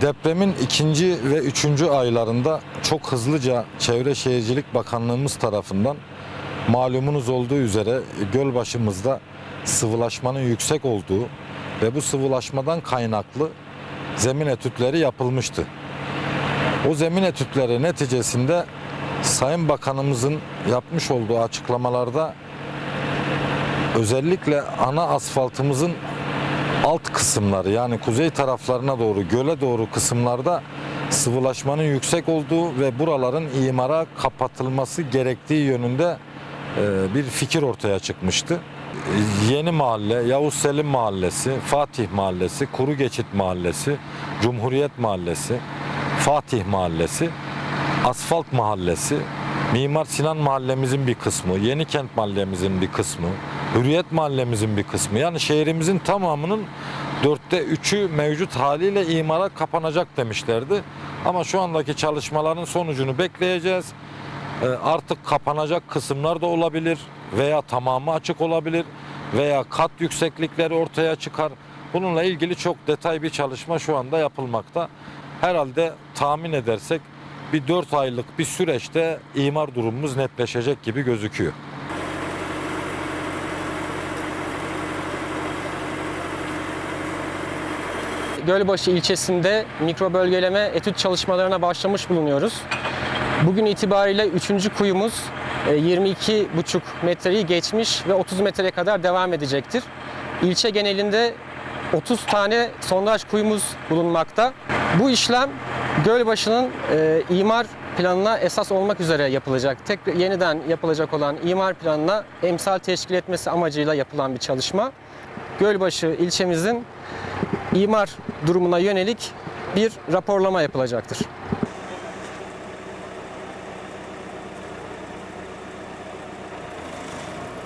Depremin ikinci ve üçüncü aylarında çok hızlıca Çevre Şehircilik Bakanlığımız tarafından malumunuz olduğu üzere e, Gölbaşımızda sıvılaşmanın yüksek olduğu ve bu sıvılaşmadan kaynaklı zemin etütleri yapılmıştı. O zemin etütleri neticesinde Sayın Bakanımızın yapmış olduğu açıklamalarda özellikle ana asfaltımızın alt kısımları yani kuzey taraflarına doğru göle doğru kısımlarda sıvılaşmanın yüksek olduğu ve buraların imara kapatılması gerektiği yönünde e, bir fikir ortaya çıkmıştı. Yeni Mahalle, Yavuz Selim Mahallesi, Fatih Mahallesi, Kuru Geçit Mahallesi, Cumhuriyet Mahallesi, Fatih Mahallesi, Asfalt Mahallesi, Mimar Sinan Mahallemizin bir kısmı, Yenikent Mahallemizin bir kısmı, Hürriyet Mahallemizin bir kısmı. Yani şehrimizin tamamının dörtte üçü mevcut haliyle imara kapanacak demişlerdi. Ama şu andaki çalışmaların sonucunu bekleyeceğiz. Ee, Artık kapanacak kısımlar da olabilir veya tamamı açık olabilir veya kat yükseklikleri ortaya çıkar. Bununla ilgili çok detay bir çalışma şu anda yapılmakta. Herhalde tahmin edersek bir 4 aylık bir süreçte imar durumumuz netleşecek gibi gözüküyor. Gölbaşı ilçesinde mikro bölgeleme etüt çalışmalarına başlamış bulunuyoruz. Bugün itibariyle 3. kuyumuz e, 22,5 metreyi geçmiş ve 30 metreye kadar devam edecektir. İlçe genelinde 30 tane sondaj kuyumuz bulunmakta. Bu işlem Gölbaşı'nın e, imar planına esas olmak üzere yapılacak. Tek yeniden yapılacak olan imar planına emsal teşkil etmesi amacıyla yapılan bir çalışma. Gölbaşı ilçemizin imar durumuna yönelik bir raporlama yapılacaktır.